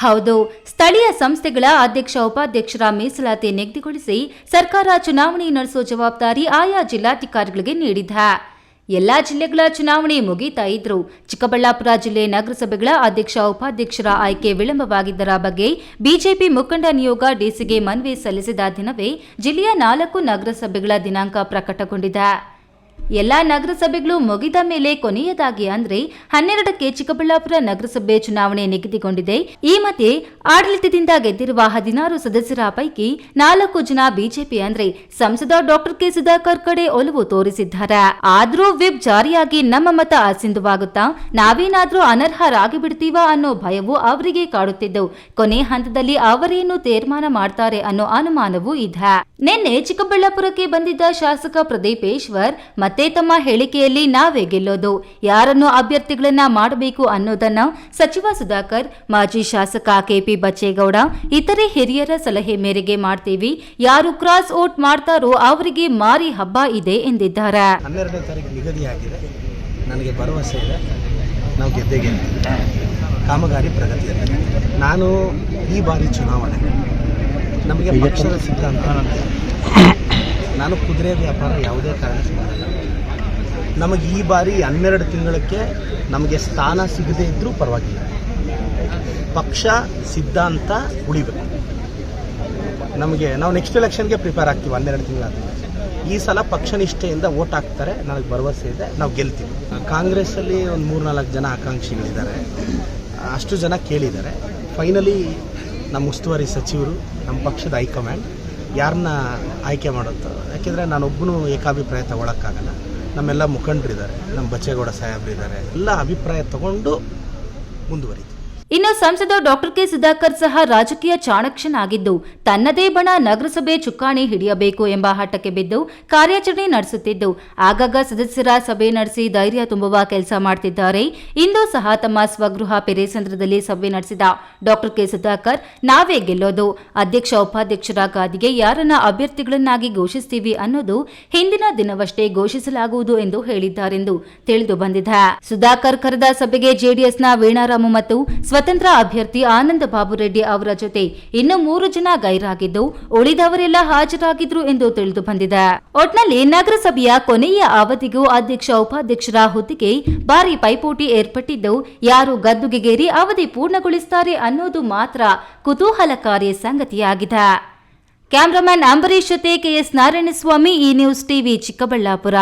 ಹೌದು. ಸ್ಥಳೀಯ ಸಂಸ್ಥೆಗಳ ಅಧ್ಯಕ್ಷ ಉಪಾಧ್ಯಕ್ಷರ ಮೀಸಲಾತಿ ನಿಗದಿಗೊಳಿಸಿ ಸರ್ಕಾರ ಚುನಾವಣೆ ನಡೆಸುವ ಜವಾಬ್ದಾರಿ ಆಯಾ ಜಿಲ್ಲಾಧಿಕಾರಿಗಳಿಗೆ ನೀಡಿದ ಎಲ್ಲಾ ಜಿಲ್ಲೆಗಳ ಚುನಾವಣೆ ಮುಗಿತಾ ಇದ್ರು ಚಿಕ್ಕಬಳ್ಳಾಪುರ ಜಿಲ್ಲೆ ನಗರಸಭೆಗಳ ಅಧ್ಯಕ್ಷ ಉಪಾಧ್ಯಕ್ಷರ ಆಯ್ಕೆ ವಿಳಂಬವಾಗಿದ್ದರ ಬಗ್ಗೆ ಬಿಜೆಪಿ ಮುಖಂಡ ನಿಯೋಗ ಡಿಸಿಗೆ ಮನವಿ ಸಲ್ಲಿಸಿದ ದಿನವೇ ಜಿಲ್ಲೆಯ ನಾಲ್ಕು ನಗರಸಭೆಗಳ ದಿನಾಂಕ ಪ್ರಕಟಗೊಂಡಿದೆ. ಎಲ್ಲಾ ನಗರಸಭೆಗಳು ಮುಗಿದ ಮೇಲೆ ಕೊನೆಯದಾಗಿ ಅಂದ್ರೆ ಹನ್ನೆರಡಕ್ಕೆ ಚಿಕ್ಕಬಳ್ಳಾಪುರ ನಗರಸಭೆ ಚುನಾವಣೆ ನಿಗದಿಗೊಂಡಿದೆ ಈ ಮಧ್ಯೆ ಆಡಳಿತದಿಂದ ಗೆದ್ದಿರುವ ಹದಿನಾರು ಸದಸ್ಯರ ಪೈಕಿ ನಾಲ್ಕು ಜನ ಬಿಜೆಪಿ ಅಂದ್ರೆ ಸಂಸದ ಡಾಕ್ಟರ್ ಕೆ ಸುಧಾಕರ್ ಕಡೆ ಒಲವು ತೋರಿಸಿದ್ದಾರೆ. ಆದ್ರೂ ವಿಪ್ ಜಾರಿಯಾಗಿ ನಮ್ಮ ಮತ ಅಸಿಂಧುವಾಗುತ್ತಾ ನಾವೇನಾದ್ರೂ ಅನರ್ಹರಾಗಿ ಬಿಡ್ತೀವಾ ಅನ್ನೋ ಭಯವು ಅವರಿಗೆ ಕಾಡುತ್ತಿದ್ದವು. ಕೊನೆ ಹಂತದಲ್ಲಿ ಅವರೇನು ತೀರ್ಮಾನ ಮಾಡ್ತಾರೆ ಅನ್ನೋ ಅನುಮಾನವೂ ಇದೆ. ನಿನ್ನೆ ಚಿಕ್ಕಬಳ್ಳಾಪುರಕ್ಕೆ ಬಂದಿದ್ದ ಶಾಸಕ ಪ್ರದೀಪೇಶ್ವರ್ ಮತ್ತೆ ತಮ್ಮ ಹೇಳಿಕೆಯಲ್ಲಿ ನಾವೇ ಗೆಲ್ಲೋದು. ಯಾರನ್ನು ಅಭ್ಯರ್ಥಿಗಳನ್ನ ಮಾಡಬೇಕು ಅನ್ನೋದನ್ನ ಸಚಿವ ಸುಧಾಕರ್, ಮಾಜಿ ಶಾಸಕ ಕೆಪಿ ಬಚ್ಚೇಗೌಡ, ಇತರೆ ಹಿರಿಯರ ಸಲಹೆ ಮೇರೆಗೆ ಮಾಡ್ತೀವಿ. ಯಾರು ಕ್ರಾಸ್ ಓಟ್ ಮಾಡ್ತಾರೋ ಅವರಿಗೆ ಮಾರಿ ಹಬ್ಬ ಇದೆ ಎಂದಿದ್ದಾರೆ. ಹನ್ನೆರಡನೇ ತಾರೀಕು ನಿಗದಿಯಾಗಿದೆ. ನನಗೆ ಭರವಸೆ ಇದೆ. ನಾವು ಕಾಮಗಾರಿ ಪ್ರಗತಿಯಲ್ಲಿ. ನಾನು ಈ ಬಾರಿ ಚುನಾವಣೆ. ನಮಗೆ ಪಕ್ಷದ ಸಿದ್ಧಾಂತ. ನಾನು ಕುದುರೆ ವ್ಯಾಪಾರ ಯಾವುದೇ ಕಾರಣಕ್ಕೆ ಮಾಡಲ್ಲ ನಮಗೆ ಈ ಬಾರಿ ಹನ್ನೆರಡು ತಿಂಗಳಕ್ಕೆ ನಮಗೆ ಸ್ಥಾನ ಸಿಗದೇ ಇದ್ದರೂ ಪರವಾಗಿಲ್ಲ. ಪಕ್ಷ ಸಿದ್ಧಾಂತ ಉಳಿಬೇಕು. ನಮಗೆ ನಾವು ನೆಕ್ಸ್ಟ್ ಎಲೆಕ್ಷನ್ಗೆ ಪ್ರಿಪೇರ್ ಆಗ್ತೀವಿ ಹನ್ನೆರಡು ತಿಂಗಳಾದ ಈ ಸಲ ಪಕ್ಷ ನಿಷ್ಠೆಯಿಂದ ಓಟ್ ಹಾಕ್ತಾರೆ ನನಗೆ ಭರವಸೆ ಇದೆ ನಾವು ಗೆಲ್ತೀವಿ. ಕಾಂಗ್ರೆಸ್ಸಲ್ಲಿ ಒಂದು ಮೂರ್ನಾಲ್ಕು ಜನ ಆಕಾಂಕ್ಷಿಗಳಿದ್ದಾರೆ. ಅಷ್ಟು ಜನ ಕೇಳಿದ್ದಾರೆ. ಫೈನಲಿ ನಮ್ಮ ಉಸ್ತುವಾರಿ ಸಚಿವರು, ನಮ್ಮ ಪಕ್ಷದ ಹೈಕಮಾಂಡ್ ಯಾರನ್ನ ಆಯ್ಕೆ ಮಾಡುತ್ತೋ? ಯಾಕೆಂದರೆ ನಾನೊಬ್ಬನು ಏಕಾಭಿಪ್ರಾಯ ತಗೊಳಕ್ಕಾಗಲ್ಲ. ನಮ್ಮೆಲ್ಲ ಮುಖಂಡರಿದ್ದಾರೆ, ನಮ್ಮ ಬಚ್ಚೇಗೌಡ ಸಾಹೇಬ್ರಿದ್ದಾರೆ. ಎಲ್ಲ ಅಭಿಪ್ರಾಯ ತಗೊಂಡು ಮುಂದುವರಿತೀವಿ ಇನ್ನು ಸಂಸದ ಡಾಕ್ಟರ್ ಕೆ ಸುಧಾಕರ್ ಸಹ ರಾಜಕೀಯ ಚಾಣಕ್ಷನಾಗಿದ್ದು ತನ್ನದೇ ಬಣ ನಗರಸಭೆ ಚುಕ್ಕಾಣಿ ಹಿಡಿಯಬೇಕು ಎಂಬ ಹಠಕ್ಕೆ ಬಿದ್ದು ಕಾರ್ಯಾಚರಣೆ ನಡೆಸುತ್ತಿದ್ದು, ಆಗಾಗ ಸದಸ್ಯರ ಸಭೆ ನಡೆಸಿ ಧೈರ್ಯ ತುಂಬುವ ಕೆಲಸ ಮಾಡುತ್ತಿದ್ದಾರೆ ಇಂದು ಸಹ ತಮ್ಮ ಸ್ವಗೃಹ ಪೆರೇಸಂದ್ರದಲ್ಲಿ ಸಭೆ ನಡೆಸಿದ ಡಾಕ್ಟರ್ ಕೆ ಸುಧಾಕರ್, ನಾವೇ ಗೆಲ್ಲೋದು, ಅಧ್ಯಕ್ಷ ಉಪಾಧ್ಯಕ್ಷರ ಗಾದಿಗೆ ಯಾರನ್ನ ಅಭ್ಯರ್ಥಿಗಳನ್ನಾಗಿ ಘೋಷಿಸ್ತೀವಿ ಅನ್ನೋದು ಹಿಂದಿನ ದಿನವಷ್ಟೇ ಘೋಷಿಸಲಾಗುವುದು ಎಂದು ಹೇಳಿದ್ದಾರೆಂದು ತಿಳಿದು ಬಂದಿದೆ. ಸುಧಾಕರ್ ಕರೆದ ಸಭೆಗೆ ಜೆಡಿಎಸ್ನ ವೀಣಾರಾಮು ಮತ್ತು ಸ್ವತಂತ್ರ ಅಭ್ಯರ್ಥಿ ಆನಂದ ಬಾಬು ರೆಡ್ಡಿ ಅವರ ಜೊತೆ ಇನ್ನು ಮೂರು ಜನ ಗೈರಾಗಿದ್ದು ಉಳಿದವರೆಲ್ಲ ಹಾಜರಾಗಿದ್ರು ಎಂದು ತಿಳಿದು ಬಂದಿದೆ. ಒಟ್ನಲ್ಲಿ ನಗರಸಭೆಯ ಕೊನೆಯ ಅವಧಿಗೂ ಅಧ್ಯಕ್ಷ ಉಪಾಧ್ಯಕ್ಷರ ಹುದ್ದೆಗೆ ಭಾರಿ ಪೈಪೋಟಿ ಏರ್ಪಟ್ಟಿದ್ದು, ಯಾರು ಗದ್ದುಗೆಗೇರಿ ಅವಧಿ ಪೂರ್ಣಗೊಳಿಸುತ್ತಾರೆ ಅನ್ನೋದು ಮಾತ್ರ ಕುತೂಹಲಕಾರಿ ಸಂಗತಿಯಾಗಿದೆ. ಕ್ಯಾಮರಾಮನ್ ಅಂಬರೀಶ್ ಜೊತೆ ಕೆಎಸ್ ನಾರಾಯಣಸ್ವಾಮಿ, ಈ ನ್ಯೂಸ್ ಟಿವಿ ಚಿಕ್ಕಬಳ್ಳಾಪುರ.